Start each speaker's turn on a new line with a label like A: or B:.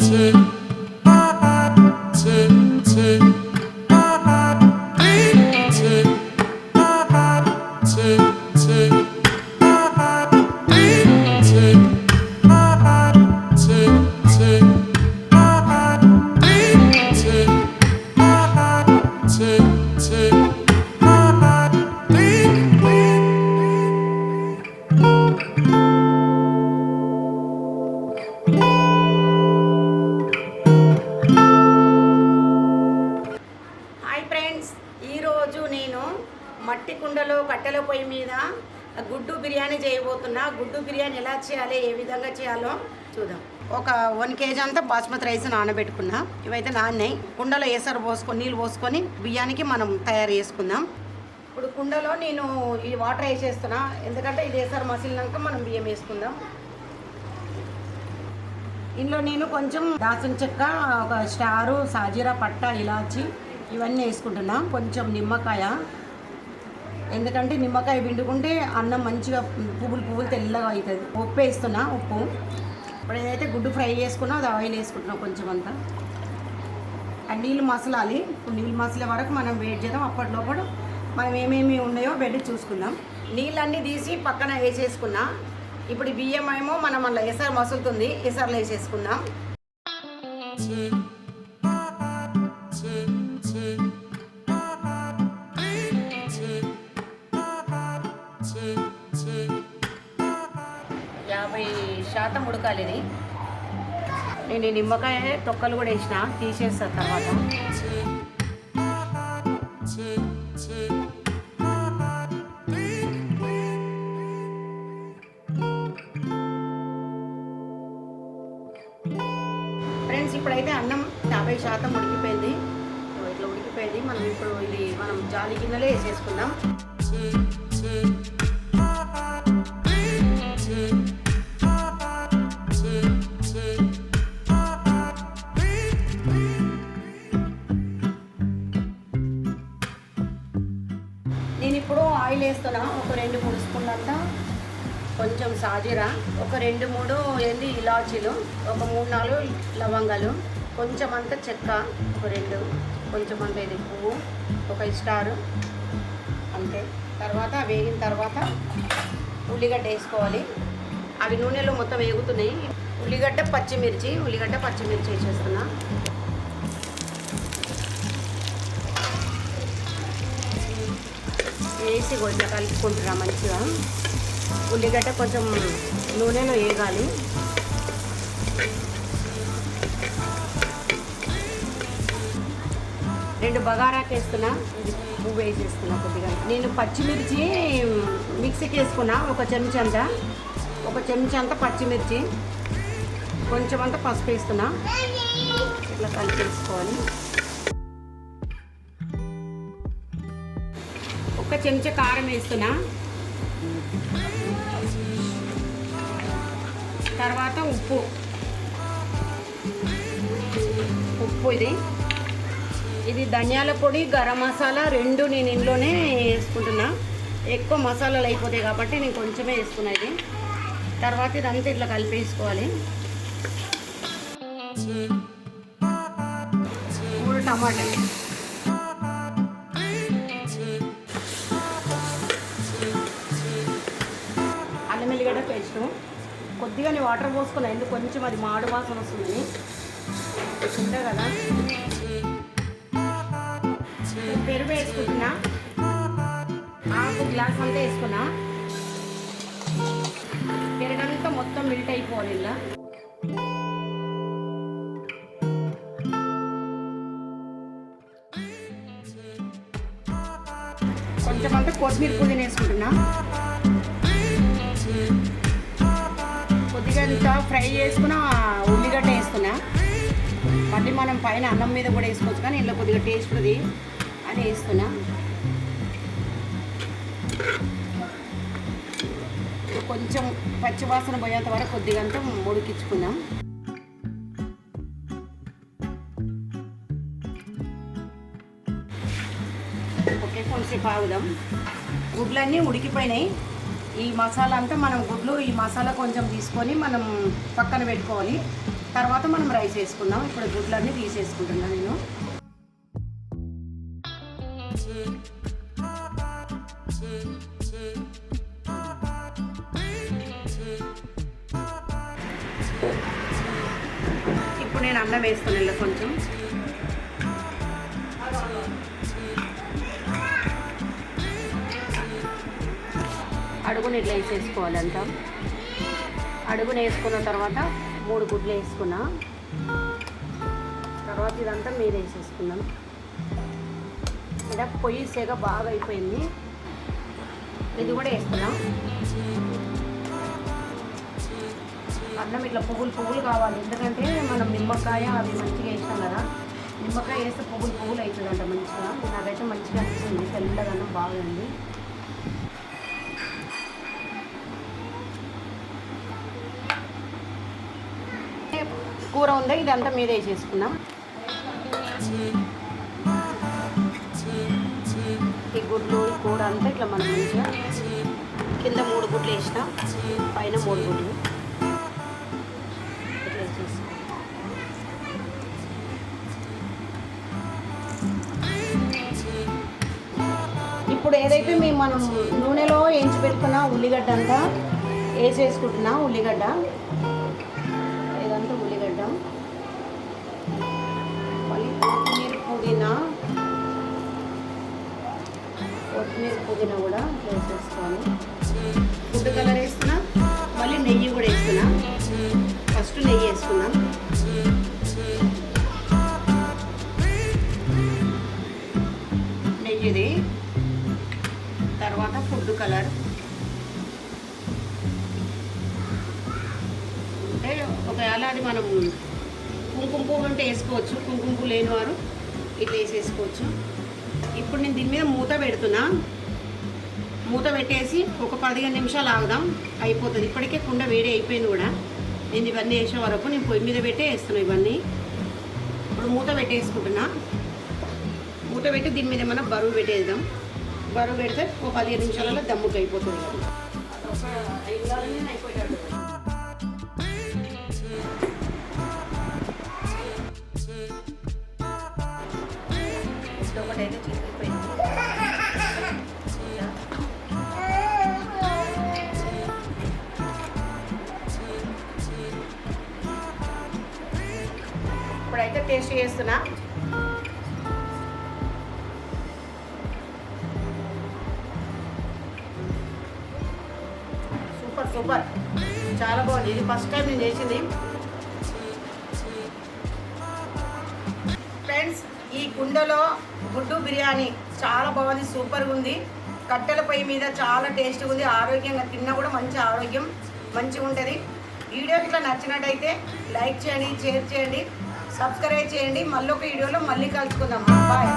A: mountain. కట్టెల పొయ్యి మీద గుడ్డు బిర్యానీ చేయబోతున్నా. గుడ్డు బిర్యానీ ఎలా చేయాలి? ఏ విధంగా చేయాలో చూద్దాం. ఒక వన్ కేజీ అంతా బాస్మతి రైస్ నానబెట్టుకున్నా. ఇవైతే నాన్నాయి కుండలో ఏసారు పోసుకొని నీళ్ళు పోసుకొని బియ్యానికి మనం తయారు చేసుకుందాం. ఇప్పుడు కుండలో నేను ఈ వాటర్ వేసేస్తున్నా. ఎందుకంటే ఇది ఏసరు మసిలినాక మనం బియ్యం వేసుకుందాం. ఇందులో నేను కొంచెం దాచిన చెక్క ఒక స్టారు సాజీరా పట్ట ఇలాచి ఇవన్నీ వేసుకుంటున్నా. కొంచెం నిమ్మకాయ ఎందుకంటే నిమ్మకాయ పిండుకుంటే అన్నం మంచిగా పువ్వులు పువ్వులు తెల్లగా అవుతుంది. ఉప్పు వేస్తున్నా ఉప్పు. ఇప్పుడు ఏదైతే గుడ్డు ఫ్రై చేసుకున్నా అది ఆయిల్ వేసుకుంటున్నాం కొంచెం అంతా. ఆ నీళ్ళు మసలాలి. ఇప్పుడు నీళ్ళు మసలే వరకు మనం వెయిట్ చేద్దాం. అప్పటిలోపల మనం ఏమేమి ఉన్నాయో బెడ్ చూసుకుందాం. నీళ్ళన్నీ తీసి పక్కన వేసేసుకున్నా. ఇప్పుడు బియ్యం ఏమో మనం అలా ఎసరు మసులుతుంది. ఎసర్లో వేసేసుకుందాం. శాతం ఉడకాలి ఇది. నేను నిమ్మకాయ తొక్కలు కూడా వేసిన తీసేస్తా తర్వాత. ఫ్రెండ్స్ ఇప్పుడైతే అన్నం యాభై శాతం ఉడికిపోయింది. ఇట్లా ఉడికిపోయింది. మనం ఇప్పుడు ఇది మనం జాలి గిన్నెలో వేసేసుకుందాం. ఆయిల్ వేస్తున్నా ఒక రెండు మూడు స్పూన్లంతా కొంచెం సాజీరా ఒక రెండు మూడు ఏంది ఇలాచీలు ఒక మూడు నాలుగు లవంగాలు కొంచెం అంత చెక్క ఒక రెండు కొంచెం అంత ఇది పువ్వు ఒక స్టారు అంతే. తర్వాత వేగిన తర్వాత ఉల్లిగడ్డ వేసుకోవాలి. అవి నూనెలో మొత్తం వేగుతున్నాయి. ఉల్లిగడ్డ పచ్చిమిర్చి ఉల్లిగడ్డ పచ్చిమిర్చి వేసేస్తున్నా. వేసి కొంచెం కలుపుకుంటున్నా మంచిగా. ఉల్లిగడ్డ కొంచెం నూనెలో వేగాలి. రెండు బగారాకి వేస్తున్నా పువ్వు వేసేస్తున్నా కొద్దిగా. నేను పచ్చిమిర్చి మిక్సీకి వేసుకున్నా ఒక చెంచంత. ఒక చెంచంత పచ్చిమిర్చి. కొంచెం అంతా పసుపు వేస్తున్నా. ఇట్లా కలిపేసుకోవాలి. ఒక చెంచా కారం వేస్తున్నా. తర్వాత ఉప్పు. ఉప్పు ఇది. ఇది ధనియాల పొడి గరం మసాలా రెండు నేను ఇంట్లోనే వేసుకుంటున్నా. ఎక్కువ మసాలాలు అయిపోతాయి కాబట్టి నేను కొంచెమే వేసుకున్నా ఇది. తర్వాత ఇదంతా ఇట్లా కలిపేసుకోవాలి. మూడు టమాటాలు. ఇష్టం కొద్దిగానే వాటర్ పోసుకున్నా ఎందుకు కొంచెం అది మాడు వాసన వస్తుంది. ఉంటా కదా. పెరుగు వేసుకుంటున్నా. ఆకు గ్లాస్ అంతా వేసుకున్నా. పెరగంతా మొత్తం మిల్ట్ అయిపోవాలి ఇలా. కొంచెం అంతా కొత్తిమీర పుదీనా వేసుకుంటున్నా. కొద్దిగా ఫ్రై చేసుకున్న ఉల్లిగడ్డ వేసుకున్నా మళ్ళీ మనం పైన అన్నం మీద కూడా వేసుకోవచ్చు కానీ ఇంట్లో కొద్దిగా టేస్ట్ ఉంది అని వేస్తున్నా. కొంచెం పచ్చివాసన పోయేంత వరకు కొద్దిగా అంతా ఉడికించుకుందాం ఓకే కొంచెం ఆగుదాం. గుడ్లన్నీ ఉడికిపోయినాయి. ఈ మసాలా అంతా మనం గుడ్లు ఈ మసాలా కొంచెం తీసుకొని మనం పక్కన పెట్టుకోవాలి. తర్వాత మనం రైస్ వేసుకుందాం. ఇప్పుడు గుడ్లన్నీ తీసేసుకుంటున్నాను నేను. ఇప్పుడు నేను అన్నం వేస్తున్నాను ఇలా కొంచెం. అడుగుని ఇట్లా వేసేసుకోవాలంట అడుగున వేసుకున్న తర్వాత మూడు గుడ్లు వేసుకున్నా. తర్వాత ఇదంతా మీరు వేసేసుకున్నాం. ఇలా పొయ్యి సేగ బాగా అయిపోయింది. ఇది కూడా వేసుకున్నాం. అన్నం ఇట్లా పువ్వులు పువ్వులు కావాలి. ఎందుకంటే మనం నిమ్మకాయ అవి మంచిగా వేస్తాం కదా. నిమ్మకాయ వేస్తే పువ్వులు పువ్వులు అవుతుందంట మంచిగా. నాకైతే మంచిగా అనిపిస్తుంది. తెల్లగా అన్నం బాగుంది. కూర ఉందా? ఇదంతా మీద వేసేసుకున్నాం ఈ గుడ్లు ఈ కూర అంతా ఇట్లా మనం మంచిగా కింద మూడు గుడ్లు వేసినాం. పైన మూడు గుడ్లు. ఇట్లా ఇప్పుడు ఏదైతే మేము మనం నూనెలో వేయించి పెట్టుకున్న ఉల్లిగడ్డ అంతా వేసేసుకుంటున్నా ఉల్లిగడ్డ. కొత్తిమీర పుదీనా కూడా వేసేసుకోవాలి ఫుడ్ కలర్ వేస్తున్నా మళ్ళీ నెయ్యి కూడా వేస్తున్నా. ఫస్ట్ నెయ్యి వేసుకున్నాం నెయ్యిది తర్వాత ఫుడ్ కలర్. అంటే ఒకవేళ అది మనం కుంకుమ పువ్వు అంటే వేసుకోవచ్చు. కుంకుమ పువ్వు లేని వారు ఇట్లా వేసేసుకోవచ్చు. ఇప్పుడు నేను దీని మీద మూత పెడుతున్నా. మూత పెట్టేసి ఒక పదిహేను నిమిషాలు ఆగుదాం. అయిపోతుంది. ఇప్పటికే కుండ వేడి అయిపోయింది కూడా. నేను ఇవన్నీ వేసే వరకు నేను పొయ్యి మీద పెట్టే వేస్తున్నాను ఇవన్నీ. ఇప్పుడు మూత పెట్టేసుకుంటున్నా. మూత పెట్టి దీని మీద ఏమన్నా బరువు పెట్టేద్దాం. బరువు పెడితే ఒక పదిహేను నిమిషాలలో దమ్ముకి అయిపోతుంది. అయిపోయాడు టేస్ట్ చేస్తున్నా. Super super. చాలా బాగుంది. ఇది ఫస్ట్ టైం నేను చేసింది. ఫ్రెండ్స్ ఈ కుండలో గుడ్డు బిర్యానీ చాలా బాగుంది సూపర్గా ఉంది. కట్టెల పొయ్యి మీద చాలా టేస్ట్గా ఉంది. ఆరోగ్యంగా తిన్నా కూడా మంచి ఆరోగ్యం మంచిగా ఉంటుంది. వీడియో ఇట్లా నచ్చినట్టయితే లైక్ చేయండి షేర్ చేయండి. సబ్స్క్రైబ్ చేయండి. మళ్ళీ ఒక వీడియోలో మళ్ళీ కలుసుకుందాం. బాయ్.